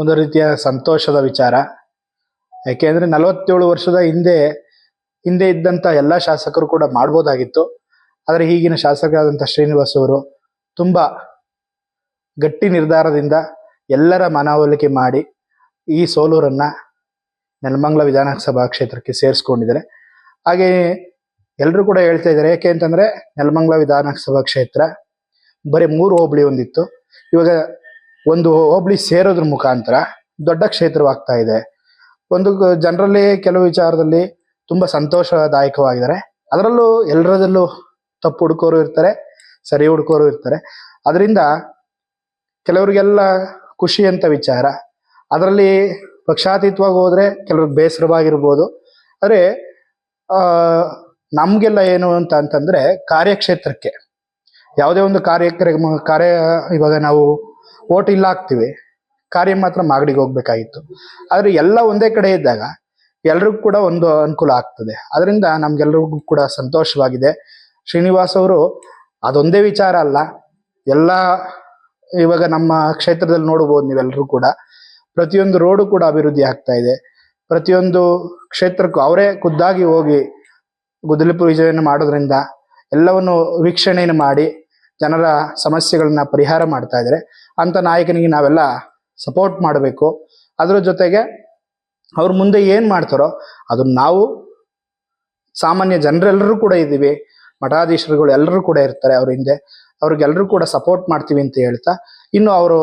ಒಂದು ರೀತಿಯ ಸಂತೋಷದ ವಿಚಾರ. ಯಾಕೆಂದ್ರೆ ನಲವತ್ತೇಳು ವರ್ಷದ ಹಿಂದೆ ಹಿಂದೆ ಇದ್ದಂತ ಎಲ್ಲ ಶಾಸಕರು ಕೂಡ ಮಾಡ್ಬೋದಾಗಿತ್ತು. ಆದರೆ ಈಗಿನ ಶಾಸಕರಾದಂಥ ಶ್ರೀನಿವಾಸ್ ಅವರು ತುಂಬಾ ಗಟ್ಟಿ ನಿರ್ಧಾರದಿಂದ ಎಲ್ಲರ ಮನವೊಲಿಕೆ ಮಾಡಿ ಈ ಸೋಲೂರನ್ನ ನೆಲಮಂಗ್ಲ ವಿಧಾನಸಭಾ ಕ್ಷೇತ್ರಕ್ಕೆ ಸೇರಿಸ್ಕೊಂಡಿದ್ದಾರೆ. ಹಾಗೆ ಎಲ್ಲರೂ ಕೂಡ ಹೇಳ್ತಾ ಇದ್ದಾರೆ, ಯಾಕೆ ಅಂತಂದ್ರೆ ನೆಲಮಂಗಲ ವಿಧಾನಸಭಾ ಕ್ಷೇತ್ರ ಬರೀ ಮೂರು ಹೋಬಳಿ ಹೊಂದಿತ್ತು ಇವಾಗ ಒಂದು ಹೋಬಳಿ ಸೇರೋದ್ರ ಮುಖಾಂತರ ದೊಡ್ಡ ಕ್ಷೇತ್ರವಾಗ್ತಾ ಇದೆ. ಒಂದು ಜನರಲ್ಲಿ ಕೆಲವು ವಿಚಾರದಲ್ಲಿ ತುಂಬಾ ಸಂತೋಷದಾಯಕವಾಗಿದ್ದಾರೆ. ಅದರಲ್ಲೂ ಎಲ್ಲರದಲ್ಲೂ ತಪ್ಪು ಹುಡುಕೋರು ಇರ್ತಾರೆ, ಸರಿ ಹುಡುಕೋರು ಇರ್ತಾರೆ. ಅದರಿಂದ ಕೆಲವರಿಗೆಲ್ಲ ಖುಷಿ ಅಂತ ವಿಚಾರ. ಅದರಲ್ಲಿ ಪಕ್ಷಾತೀತವಾಗಿ ಹೋದ್ರೆ ಕೆಲವ್ರಿಗೆ ಬೇಸರವಾಗಿರ್ಬೋದು. ಆದರೆ ನಮಗೆಲ್ಲ ಏನು ಅಂತ ಅಂತಂದರೆ ಕಾರ್ಯಕ್ಷೇತ್ರಕ್ಕೆ. ಯಾವುದೇ ಒಂದು ಕಾರ್ಯಕ್ರಮ ಕಾರ್ಯ, ಇವಾಗ ನಾವು ಓಟ್ ಇಲ್ಲ ಹಾಕ್ತೀವಿ ಕಾರ್ಯ ಮಾತ್ರ ಮಾಗಡಿಗೆ ಹೋಗ್ಬೇಕಾಗಿತ್ತು. ಆದರೆ ಎಲ್ಲ ಒಂದೇ ಕಡೆ ಇದ್ದಾಗ ಎಲ್ರಿಗೂ ಕೂಡ ಒಂದು ಅನುಕೂಲ ಆಗ್ತದೆ. ಅದರಿಂದ ನಮ್ಗೆಲ್ರಿಗೂ ಕೂಡ ಸಂತೋಷವಾಗಿದೆ. ಶ್ರೀನಿವಾಸ್ ಅವರು ಅದೊಂದೇ ವಿಚಾರ ಅಲ್ಲ. ಎಲ್ಲ ಇವಾಗ ನಮ್ಮ ಕ್ಷೇತ್ರದಲ್ಲಿ ನೋಡಬಹುದು ನೀವೆಲ್ಲರೂ ಕೂಡ. ಪ್ರತಿಯೊಂದು ರೋಡು ಕೂಡ ಅಭಿವೃದ್ಧಿ ಆಗ್ತಾ ಇದೆ. ಪ್ರತಿಯೊಂದು ಕ್ಷೇತ್ರಕ್ಕೂ ಅವರೇ ಖುದ್ದಾಗಿ ಹೋಗಿ ಗುದ್ದಲಿ ಪೂಜೆಯನ್ನು ಮಾಡೋದ್ರಿಂದ ಎಲ್ಲವನ್ನು ವೀಕ್ಷಣೆಯನ್ನು ಮಾಡಿ ಜನರ ಸಮಸ್ಯೆಗಳನ್ನ ಪರಿಹಾರ ಮಾಡ್ತಾ ಇದ್ದಾರೆ. ಅಂತ ನಾಯಕನಿಗೆ ನಾವೆಲ್ಲ ಸಪೋರ್ಟ್ ಮಾಡಬೇಕು. ಅದರ ಜೊತೆಗೆ ಅವ್ರ ಮುಂದೆ ಏನು ಮಾಡ್ತಾರೋ ಅದನ್ನ ನಾವು ಸಾಮಾನ್ಯ ಜನರೆಲ್ಲರೂ ಕೂಡ ಇದ್ದೀವಿ. ಮಠಾಧೀಶರುಗಳು ಎಲ್ಲರೂ ಕೂಡ ಇರ್ತಾರೆ ಅವ್ರ ಹಿಂದೆ. ಅವ್ರಿಗೆಲ್ಲರೂ ಕೂಡ ಸಪೋರ್ಟ್ ಮಾಡ್ತೀವಿ ಅಂತ ಹೇಳ್ತಾ ಇನ್ನು ಅವರು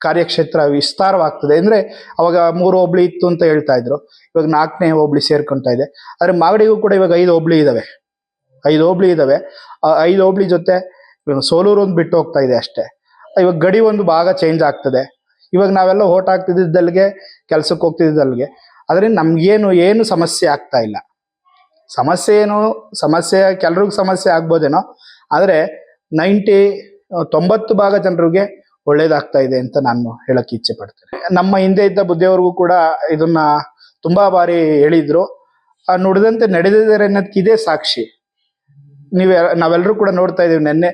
ಕಾರ್ಯಕ್ಷೇತ್ರ ವಿಸ್ತಾರವಾಗ್ತದೆ. ಅಂದ್ರೆ ಅವಾಗ ಮೂರು ಹೋಬ್ಳಿ ಇತ್ತು ಅಂತ ಹೇಳ್ತಾ ಇದ್ರು. ಇವಾಗ ನಾಲ್ಕನೇ ಹೋಬ್ಳಿ ಸೇರ್ಕೊಂತ ಇದೆ. ಆದರೆ ಮಾಗಡಿಗೂ ಕೂಡ ಇವಾಗ ಐದು ಹೋಬ್ಳಿ ಇದ್ದಾವೆ ಐದು ಹೋಬ್ಳಿ ಇದ್ದಾವೆ ಐದು ಹೋಬ್ಳಿ ಜೊತೆ ಇವಾಗ ಸೋಲೂರು ಒಂದು ಬಿಟ್ಟು ಹೋಗ್ತಾ ಇದೆ ಅಷ್ಟೇ. ಇವಾಗ ಗಡಿ ಒಂದು ಭಾಗ ಚೇಂಜ್ ಆಗ್ತದೆ. ಇವಾಗ ನಾವೆಲ್ಲ ಓಟ್ ಹಾಕ್ತಿದ್ದಲ್ಲಿಗೆ ಕೆಲ್ಸಕ್ಕೆ ಹೋಗ್ತಿದ್ದಲ್ಲಿಗೆ ಅದರಿಂದ ನಮ್ಗೇನು, ಏನು ಸಮಸ್ಯೆ ಆಗ್ತಾ ಇಲ್ಲ. ಸಮಸ್ಯೆ ಏನು, ಸಮಸ್ಯೆ, ಕೆಲ್ರಿಗೂ ಸಮಸ್ಯೆ ಆಗ್ಬೋದೇನೋ, ಆದ್ರೆ ನೈಂಟಿ ತೊಂಬತ್ತು ಭಾಗ ಜನರಿಗೆ ಒಳ್ಳೇದಾಗ್ತಾ ಇದೆ ಅಂತ ನಾನು ಹೇಳಕ್ ಇಚ್ಛೆ ಪಡ್ತೇನೆ. ನಮ್ಮ ಹಿಂದೆ ಇದ್ದ ಬುದ್ಧಿಯವ್ರಿಗೂ ಕೂಡ ಇದನ್ನ ತುಂಬಾ ಬಾರಿ ಹೇಳಿದ್ರು. ನುಡಿದಂತೆ ನಡೆದಿದ್ದಾರೆ ಅನ್ನೋದಕ್ಕೆ ಇದೇ ಸಾಕ್ಷಿ. ನೀವ್ ನಾವೆಲ್ಲರೂ ಕೂಡ ನೋಡ್ತಾ ಇದೀವಿ. ನಿನ್ನೆ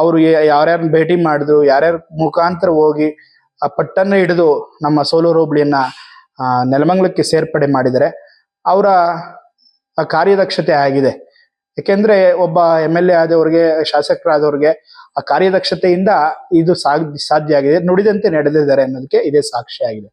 ಅವರು ಯಾರ್ಯಾರನ್ನ ಭೇಟಿ ಮಾಡಿದ್ರು, ಯಾರ್ಯಾರ ಮುಖಾಂತರ ಹೋಗಿ ಆ ಪಟ್ಟನ್ನ ಹಿಡಿದು ನಮ್ಮ ಸೋಲೂರು ಹೋಬಳಿಯನ್ನ ನೆಲಮಂಗ್ಲಕ್ಕೆ ಸೇರ್ಪಡೆ ಮಾಡಿದರೆ ಅವರ ಕಾರ್ಯದಕ್ಷತೆ ಆಗಿದೆ. ಯಾಕೆಂದ್ರೆ ಒಬ್ಬ ಎಂ ಎಲ್ ಎ ಆದವ್ರಿಗೆ, ಶಾಸಕರಾದವ್ರಿಗೆ ಆ ಕಾರ್ಯದಕ್ಷತೆಯಿಂದ ಇದು ಸಾಧ್ಯ ಆಗಿದೆ. ನುಡಿದಂತೆ ನಡೆದಿದ್ದಾರೆ ಅನ್ನೋದಕ್ಕೆ ಇದೇ ಸಾಕ್ಷಿ ಆಗಿದೆ.